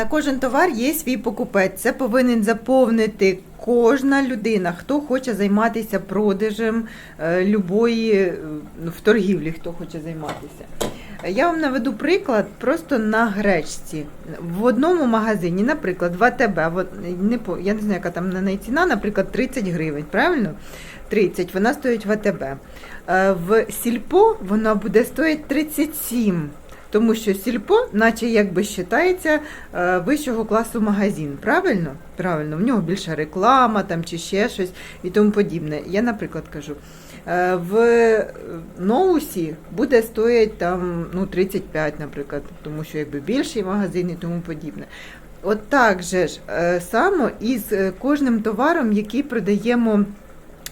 На кожен товар є свій покупець. Це повинен заповнити кожна людина, хто хоче займатися продажем е, любої е, в торгівлі, хто хоче займатися. Я вам наведу приклад просто на гречці. В одному магазині, наприклад, в АТБ, я не знаю, яка там на неї ціна, наприклад, 30 гривень, правильно? 30, вона стоїть в АТБ. Е, В Сільпо вона буде стоїти 37. Тому що сільпо, наче якби вважається е, вищого класу магазин. Правильно? Правильно, в нього більша реклама там чи ще щось і тому подібне. Я, наприклад, кажу, е, в Ноусі буде стоїть там ну, 35, наприклад, тому що якби більший магазин і тому подібне. От так же ж е, само і з е, кожним товаром, який продаємо.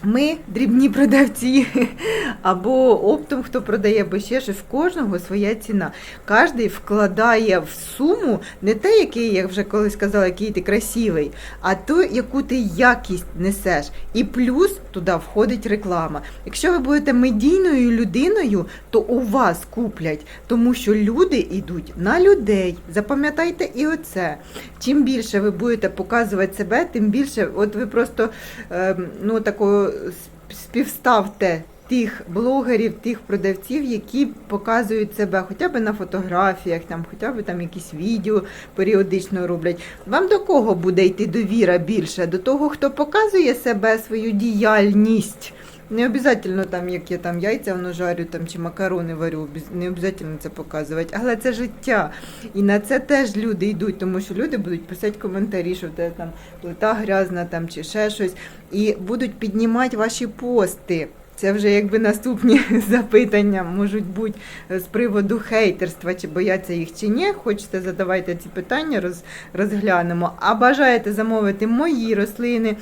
Ми, дрібні продавці, або оптом, хто продає, або ще щось, в кожного своя ціна. Кожний вкладає в суму не те, який, як вже колись казала, який ти красивий, а то, яку ти якість несеш. І плюс туди входить реклама. Якщо ви будете медійною людиною, то у вас куплять, тому що люди йдуть на людей. Запам'ятайте і оце. Чим більше ви будете показувати себе, тим більше, от ви просто ем, ну, такого співставте тих блогерів, тих продавців, які показують себе хоча б на фотографіях, там, хоча б там якісь відео періодично роблять. Вам до кого буде йти довіра більше? До того, хто показує себе, свою діяльність. Не обов'язково там, як я там яйця воно жарю там, чи макарони варю, не обов'язково це показувати, але це життя. І на це теж люди йдуть, тому що люди будуть писати коментарі, що тебе там плита грязна там, чи ще щось, і будуть піднімати ваші пости. Це вже якби наступні запитання можуть бути з приводу хейтерства, чи бояться їх чи ні. Хочете, задавайте ці питання, роз, розглянемо. А бажаєте замовити мої рослини,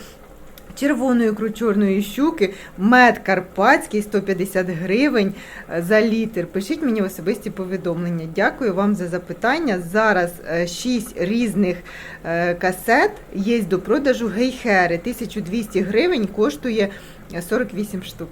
червоної кручорної щуки, мед карпатський 150 гривень е, за літр. Пишіть мені особисті повідомлення. Дякую вам за запитання. Зараз 6 різних е, касет є до продажу гейхери. 1200 гривень коштує е, 48 штук.